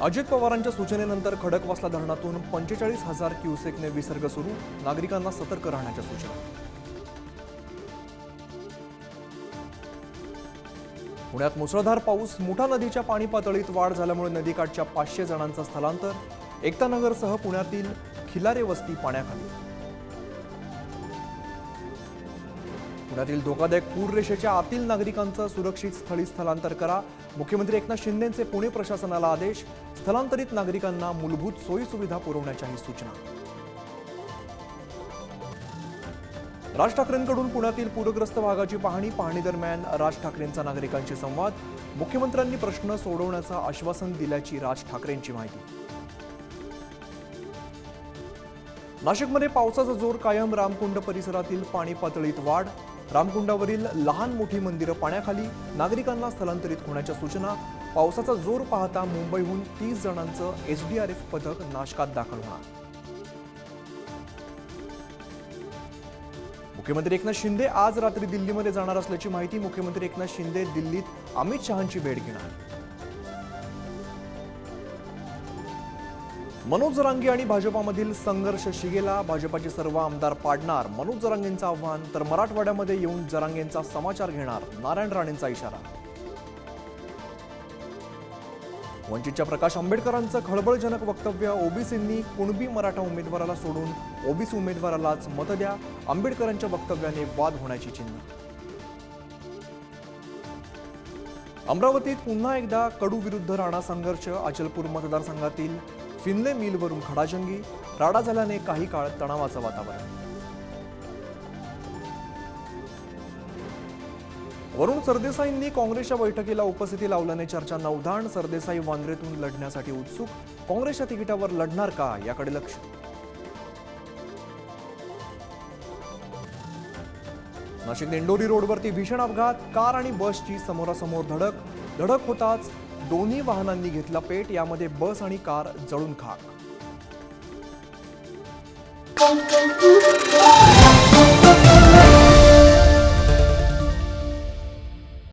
अजित पवारांच्या सूचनेनंतर खडकवासला धरणातून पंचेचाळीस हजार क्युसेकने विसर्ग सुरू नागरिकांना सतर्क राहण्याच्या सूचना. पुण्यात मुसळधार पाऊस मुठा नदीच्या पाणी पातळीत वाढ झाल्यामुळे नदीकाठच्या पाचशे जणांचं स्थलांतर. एकतानगरसह पुण्यातील खिलारे वस्ती पाण्याखाली. पुण्यातील धोकादायक पूर रेषेच्या आतील नागरिकांचं सुरक्षित स्थळी स्थलांतर करा. मुख्यमंत्री एकनाथ शिंदेचे पुणे प्रशासनाला आदेश. स्थलांतरित नागरिकांना मूलभूत सोयीसुविधा पुरवण्याच्याही सूचना. राज ठाकरेंकडून पुण्यातील पूरग्रस्त भागाची पाहणी पाहणी दरम्यान राज ठाकरेंचा नागरिकांशी संवाद. मुख्यमंत्र्यांनी प्रश्न सोडवण्याचं आश्वासन दिल्याची राज ठाकरेंची माहिती. नाशिकमध्ये पावसाचा जोर कायम रामकुंड परिसरातील पाणी पातळीत वाढ. रामकुंडावरील लहान मोठी मंदिरं पाण्याखाली नागरिकांना स्थलांतरित होण्याच्या सूचना पावसाचा जोर पाहता मुंबईहून तीस जणांचं एसडीआरएफ पथक नाशकात दाखल होणार. मुख्यमंत्री एकनाथ शिंदे आज रात्री दिल्लीमध्ये जाणार असल्याची माहिती मुख्यमंत्री एकनाथ शिंदे दिल्लीत अमित शहांची भेट घेणार. मनोज जरांगे आणि भाजपामधील संघर्ष शिगेला भाजपाचे सर्व आमदार पाडणार. मनोज जरांगेंचं आव्हान तर मराठवाड्यामध्ये येऊन जरांगेंचा समाचार घेणार नारायण राणेंचा इशारा. वंचितच्या प्रकाश आंबेडकरांचं खळबळजनक वक्तव्य ओबीसींनी कुणबी मराठा उमेदवाराला सोडून ओबीसी उमेदवारालाच मत द्या आंबेडकरांच्या वक्तव्याने वाद होण्याची चिन्ह. अमरावतीत पुन्हा एकदा कडू विरुद्ध राणा संघर्ष अचलपूर मतदारसंघातील फिनले मिलवरून खडाजंगी राडा झाल्याने काही काळ तणावाचं वातावरण. वरुण सरदेसाईंनी काँग्रेसच्या बैठकीला उपस्थिती लावल्याने चर्चांना उधाण सरदेसाई वांद्रेतून लढण्यासाठी उत्सुक काँग्रेसच्या तिकिटावर लढणार का याकडे लक्ष? नाशिक दिंडोरी रोडवरती भीषण अपघात कार आणि बसची समोरासमोर धडक. धडक होताच दोन्ही वाहनांनी घेतला पेट यामध्ये बस आणि कार जळून खाक.